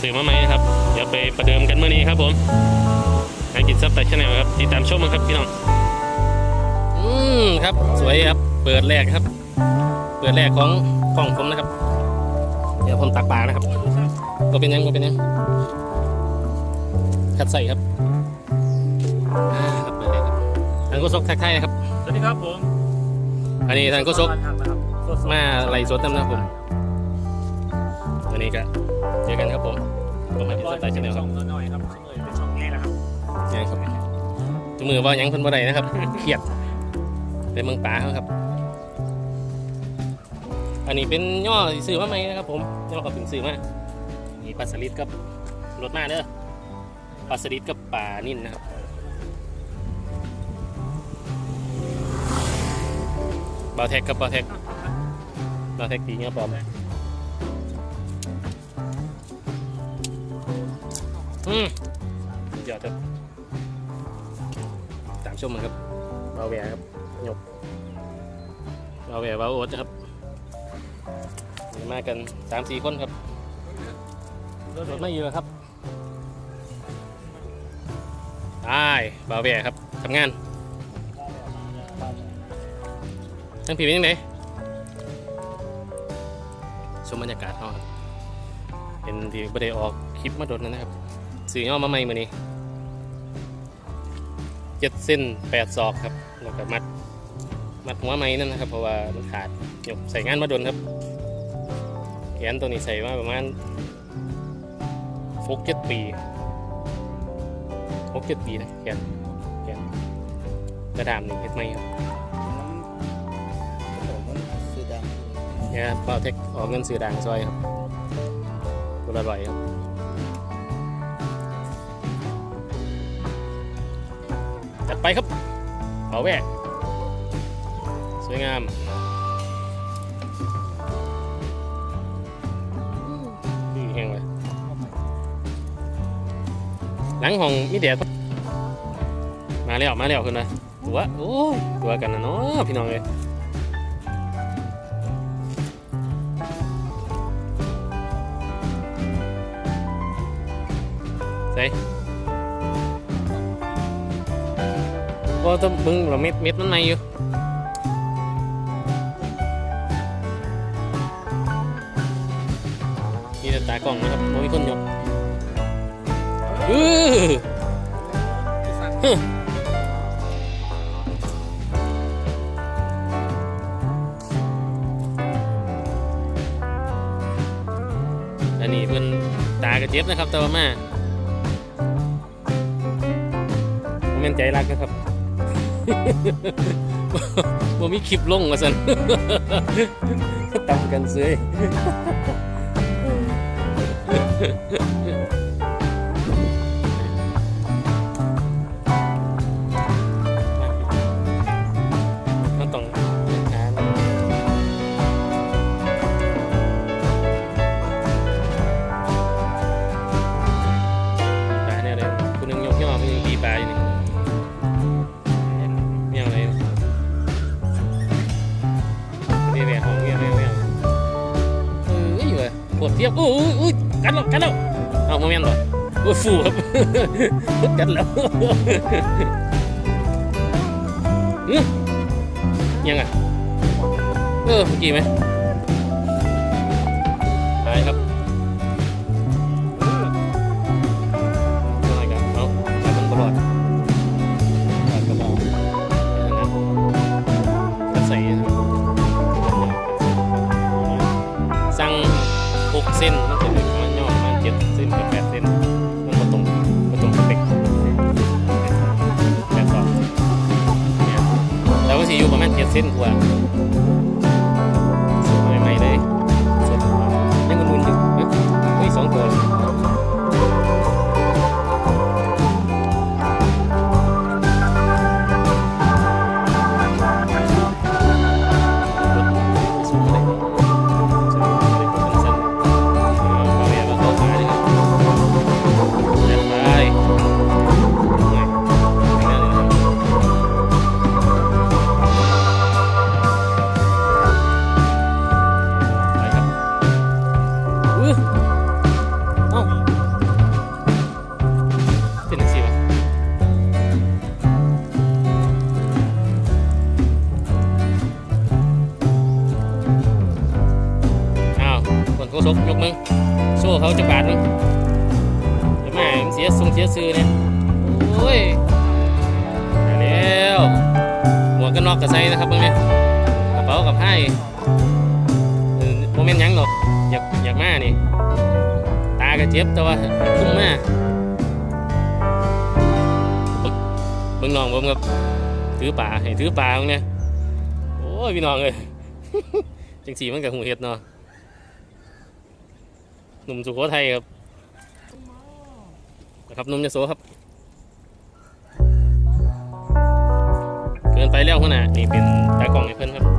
ซื้อมาไหมนะครับ เดี๋ยวไปประเดิมกันเมื่อนี้ครับผมงานกินซับแต่ชแนลครับติดตามชมกันครับพี่น้อง อืมครับสวยครับ เปิดแรกครับ เปิดแรกของของผมนะครับ เดี๋ยวผมตักปลานะครับก็เป็นยังก็เป็นยังคัดใส่ครับอ่าครับเปิดแรกครับทางกุศลทักทายนะครับ สวัสดีครับผม อันนี้ทางกุศลนะครับสดๆมาไล่สดนำนะครับผมอันนี้ก็ เจอกันครับผมผมมาที่สไตล์ชาแนลคช่รัอบงน้อยๆครับช่องเอ่ยเป็นช่องไงนะครับยังครับจมือว่าหยังเพิ่นบ่ได้นะครับ เครียดเป็นเมืองป่าเขาครับ อันนี้เป็นย่อซื้อมาใหม่นะครับ ผมย่อกับถึงซื้อมานี่ปลาสลิดกับรถมาเด้อปลาสลิดกับปลานิ่นนะครับบาเทคกับบาเทคบาเทคตีเงี้ยปลอม อืมสุดยอดครับตามชมมันครับเบาแหวครับยกเบาแหวเบาโอ๊ตนะครับนี่มากันสามสี่คนครับรถไม่เยอะครับตายเบาแหวครับทำงานทั้งผีเป็นยังไงชมบรรยากาศเขาครับเป็นที่ประเดี๋ยวออกคลิปมาโดนนะครับ สื่อย่อมาใหม่มือนี้เจ็ดเส้นแปดศอกครับแล้วก็มัดมัดหัวไม้นั่นนะครับ เพราะว่ามันขาดยกใส่งานมาโดนครับแขนตัวนี้ใส่มาประมาณหกเจ็ดปีหกเจ็ดปีนะแขนแขนกระดามหนึ่งเฮ็ดไหมครับสีดเนี่ยครับก็เทคออกเงินสื่อด่างซอยครับตัวละร้อยครับ ไปครับเอาแวะสวยงามดีแห้งเลยหลังห้องมีแดดมาแล้วมาแล้วคุณนะตัวโอ้ยตัวกันนะเนาะพี่น้องเลยใส่ ก็ต้องมึงเราเม็ดเม็ดมันในอยู่มีแต่ตากล้องนะครับโอ้ยคนยกอืออันนี้เพิ่นตากระเจ็บนะครับแต่ว่ามาผมเป็นใจรักนะครับ บ่มีคลิปลงมาสันตำกันซื้อ ยวดเทียบอู้อู้อู้กันแล้วกันแล้วเอาโมเมนต์ต่อโอ้ยฟูครับกันแล้วอื้อยังไงเออเมื่อกี้ไหมไปครับใส่ เส้นมันจะเป็นประมาณย่อประมาณเจ็ดเส้นกับแปดเส้นมันมาตรงมาตรงสเปกแปดสองเนี่ยแล้วก็สิอยู่ประมาณเจ็ดเส้นกว่า หัวกกันนอกกับไซนะครับเบิ่งเลยกระเป๋ากับไพ่โมเมนต์ยังหรอกอยากอยากมานี่ ตากระเจ็บแต่ว่าคุ้มมากเบิ่งน้องผมครับถือป่าให้ถือป่าเนี่ยโอ้ยพี่น้องเลยจังสีมันกับหูเห็ดเนาะหนุ่มสุโขทัยครับครับนุ่มยโสครับ ไปแล้วขนาดนี่เป็นตากล้องให้เพื่อนครับ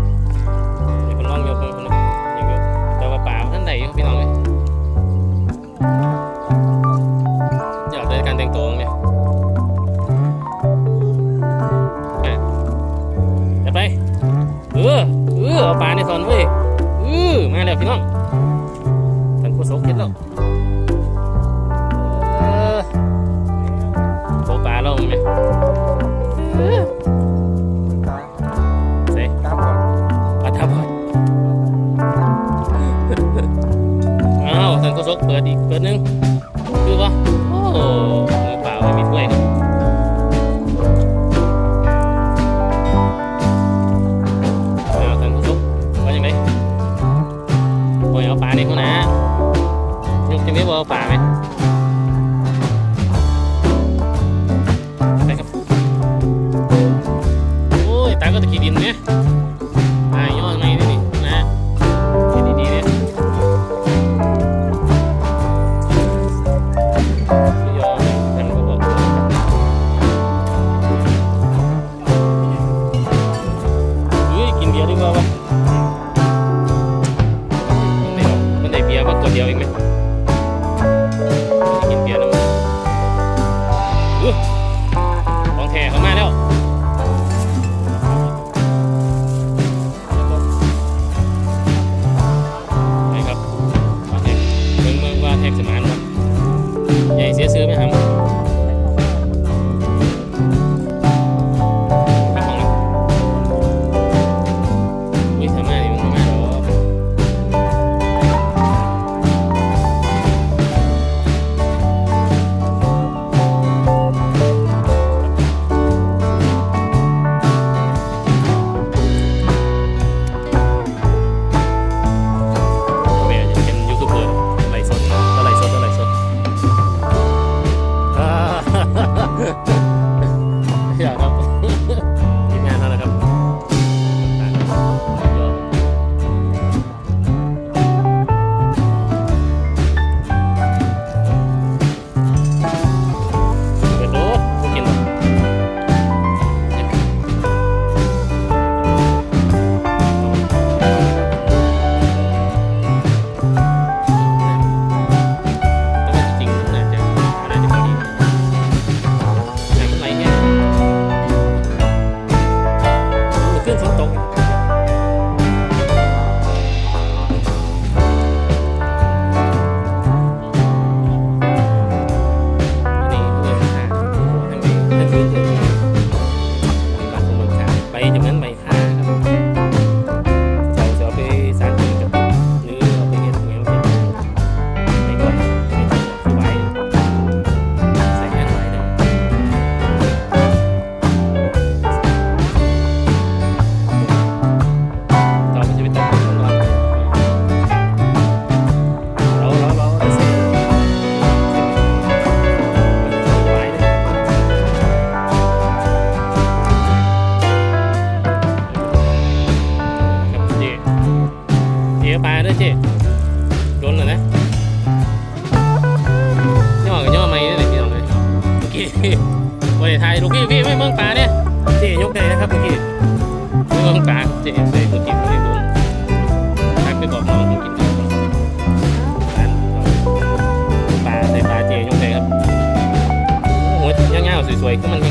พี่บริไทยลูกพี่พี่ไม่เมืองป่าเนี่ยเจยกเลยนะครับเมื่อกี้เมืองป่าเจเจกูกินไม่ได้ผมทักไปบอกน้องกูกินกันป่าใส่ป่าเจยกเลยครับหัวเงาๆสวยๆก็มัน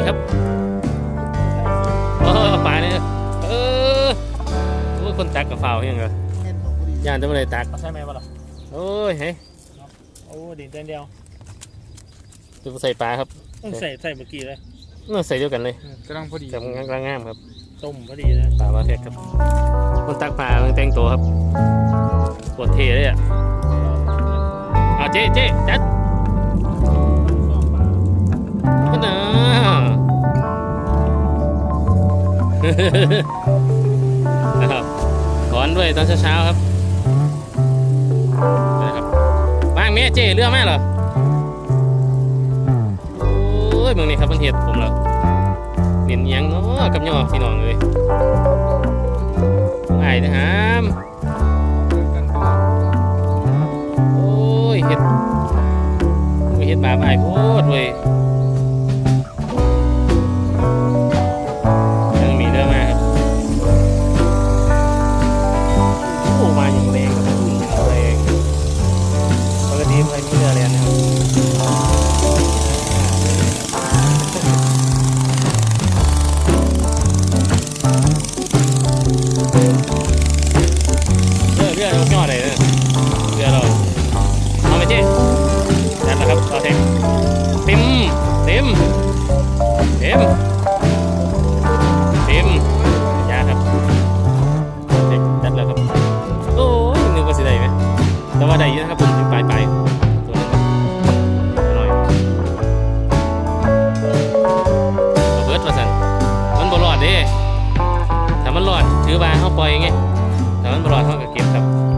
นี่ครับเออเอาปลาเนี่ยเออโอ้ยคนตักกับฝ่าวยังไงย่านจะไม่ได้ตักเอาใช่ไหมวะล่ะโอ้ยเฮ้ยโอ้ดินเต้นเดียวดูใส่ปลาครับต้องใส่ใส่เมื่อกี้เลยเมื่อใส่เดียวกันเลยกำลังพอดีกับงางงามครับต้มพอดีเลยปลาปลาแพกครับคนตักปลามันแต่งตัวครับปวดเทเลยอะเอาเจ๊เจ๊จัดก็นะ นะครับถอนด้วยตอนเช้าๆครับนะครับบ้างเมียเจเรือแม่เหรอโอ้ยมึงนี่ครับมันเห็ดผมเหรอเนียนยังเนาะกับย่อพี่น้องเลยไอ้นะฮามโอ้ยเห็ดเห็ดบาปไอ้โคตรเว้ย ถือว่าเขาปล่อยไงแต่มันบ่รอดเขาก็เก็บครับ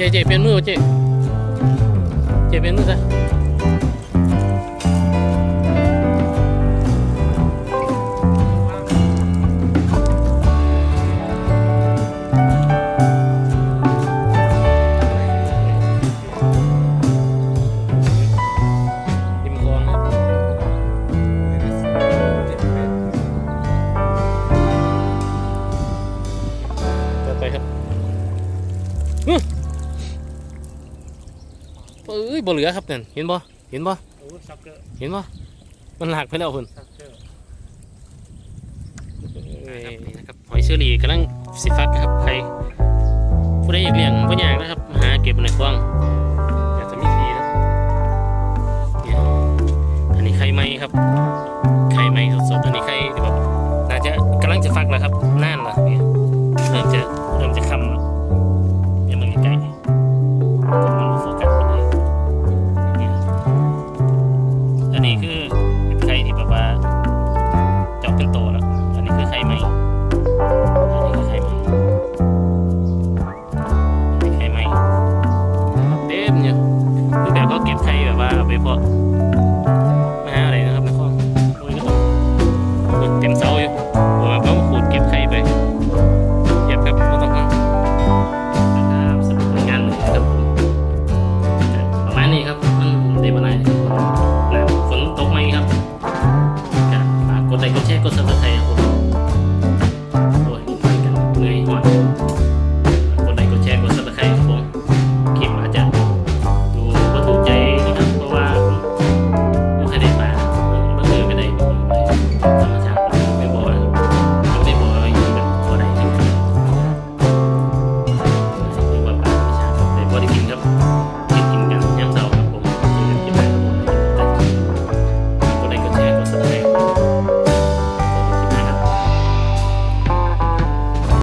เจเจเปลี่ยนมือเจเจเปลี่ยนมือซะริมคลองนะต่อไปครับ อื้อเอ้ยบ่เหลือครับนั่นเห็นบ่เห็นบ่โอ้ซักเกอร์เห็นบ่มันหลากไปแล้วคุณซักเกอร์นี่นะครับหอยเชอรี่กำลังสิฟักนะครับใครผู้ใดอยากเลี้ยงบ่ยากนะครับมาหาเก็บในคลองอยากจะมีทีนะเนี่ยอันนี้ไข่ไหมครับไข่ไหมสดๆอันนี้ไข่ที่แบบน่าจะกำลังจะฟักแล้วครับน่านละเนี่ย Kok 差异